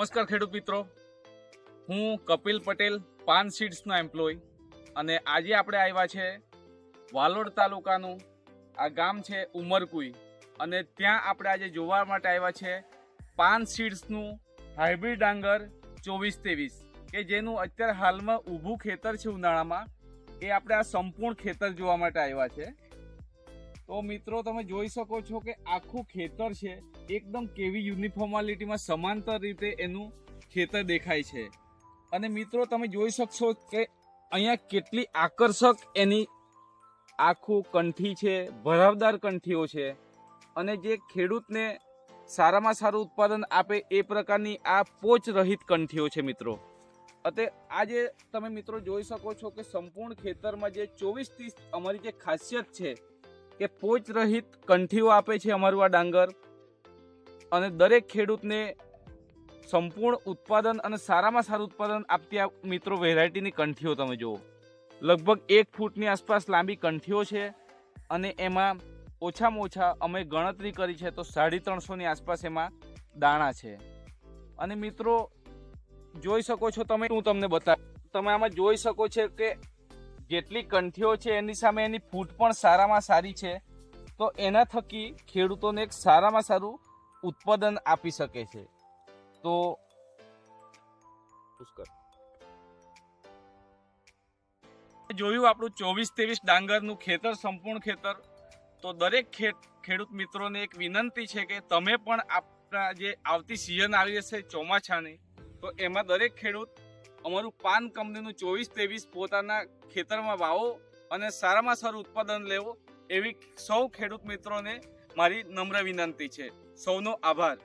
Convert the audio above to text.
નમસ્કાર ખેડૂત મિત્રો. હું કપિલ પટેલ, પાન સીડ્સનો એમ્પ્લોય અને આજે આપણે આવ્યા છે વાલોડ તાલુકાનું. આ ગામ છે ઉમરકુઈ અને ત્યાં આપણે આજે જોવા માટે આવ્યા છે પાન સીડ્સનું હાઇબ્રિડ ડાંગર ચોવીસ ત્રેવીસ કે જેનું અત્યારે હાલમાં ઊભું ખેતર છે ઉનાળામાં. એ આપણે આ સંપૂર્ણ ખેતર જોવા માટે આવ્યા છે. તો મિત્રો, તમે જોઈ શકો છો કે આખું ખેતર છે, એકદમ કેવી યુનિફોર્માલિટીમાં સમાંતર રીતે એનું ખેતર દેખાય છે. અને મિત્રો, તમે જોઈ શકશો કે અહીંયા કેટલી આકર્ષક એની આખું કંઠી છે, ભરાવદાર કંઠીઓ છે. અને જે ખેડૂતને સારામાં સારું ઉત્પાદન આપે એ પ્રકારની આ પોચ રહિત કંઠીઓ છે મિત્રો. ਅਤੇ આજે તમે મિત્રો જોઈ શકો છો કે સંપૂર્ણ ખેતરમાં જે ચોવીસ ત્રીસ અમારી જે ખાસિયત છે કે પોચ રહિત કંઠીઓ આપે છે અમારું આ ડાંગર. અને દરેક ખેડૂતને સંપૂર્ણ ઉત્પાદન અને સારામાં સારું ઉત્પાદન આપતી આ મિત્રો વેરાયટીની કંઠીઓ તમે જુઓ. લગભગ એક ફૂટની આસપાસ લાંબી કંઠીઓ છે અને એમાં ઓછામાં ઓછા અમે ગણતરી કરી છે તો સાડી ત્રણસોની આસપાસ એમાં દાણા છે. અને મિત્રો, જોઈ શકો છો તમે, હું તમને બતા તમે આમાં જોઈ શકો છો કે જેટલી કંઠીઓ છે, એની સામે એની ફૂટ પણ સારામાં સારી છે. તો એના થકી ખેડૂતોને એક સારામાં સારું ઉત્પાદન આપી શકે છે. તો. જોયું આપણું ચોવીસ ત્રેવીસ ડાંગરનું ખેતર, સંપૂર્ણ ખેતર. તો દરેક ખેડૂત મિત્રોને એક વિનંતી છે કે તમે પણ આપણા જે આવતી સિઝન આવી હશે ચોમાસાની, તો એમાં દરેક ખેડૂત અમારું પાન કંપનીનું ચોવીસ ત્રેવીસ પોતાના ખેતરમાં વાવો અને સારામાં સારું ઉત્પાદન લેવો એવી સૌ ખેડૂત મિત્રોને મારી નમ્ર વિનંતી છે. સૌનો આભાર.